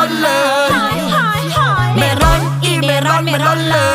ร้อนเลย ไม่ร้อนอีไม่ร้อนไม่ร้อนเลย